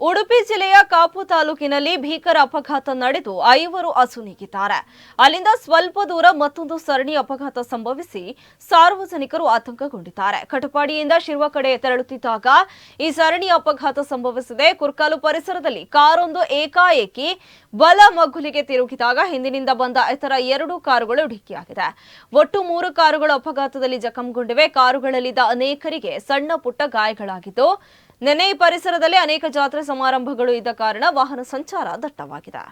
ಉಡುಪಿ ಜಿಲ್ಲೆಯ ಕಾಪು ತಾಲೂಕಿನಲ್ಲಿ ಭೀಕರ ಅಪಘಾತ ನಡೆದು ಐವರು ಅಸುನೀಗಿದ್ದಾರೆ ಅಲ್ಲಿಂದ ಸ್ವಲ್ಪ ದೂರ ಮತ್ತೊಂದು ಸರಣಿ ಅಪಘಾತ ಸಂಭವಿಸಿ ಸಾರ್ವಜನಿಕರು ಆತಂಕಗೊಂಡಿದ್ದಾರೆ. ಕಟಪಾಡಿಯಿಂದ ಶಿರುವ ಕಡೆ ತೆರಳುತ್ತಿದ್ದಾಗ ಈ ಸರಣಿ ಅಪಘಾತ ಸಂಭವಿಸಿದೆ ಕುರ್ಕಾಲು ಪರಿಸರದಲ್ಲಿ ಕಾರೊಂದು ಏಕಾಏಕಿ ಬಲ ಮಗ್ಗುಲಿಗೆ ತಿರುಗಿದಾಗ ಹಿಂದಿನಿಂದ ಬಂದ ಇತರ ಎರಡು ಕಾರುಗಳು ಢಿಕ್ಕಿಯಾಗಿದೆ ಒಟ್ಟು ಮೂರು ಕಾರುಗಳು ಅಪಘಾತದಲ್ಲಿ ಜಖಂಗೊಂಡಿವೆ. ಕಾರುಗಳಲ್ಲಿದ್ದ ಅನೇಕರಿಗೆ ಸಣ್ಣ ಪುಟ್ಟ ಗಾಯಗಳಾಗಿದ್ದು ನಿನ್ನೆ ಈ ಪರಿಸರದಲ್ಲಿ ಅನೇಕ ಜಾತ್ರೆ ಸಮಾರಂಭಗಳು ಇದ್ದ ಕಾರಣ ವಾಹನ ಸಂಚಾರ ದಟ್ಟವಾಗಿದೆ.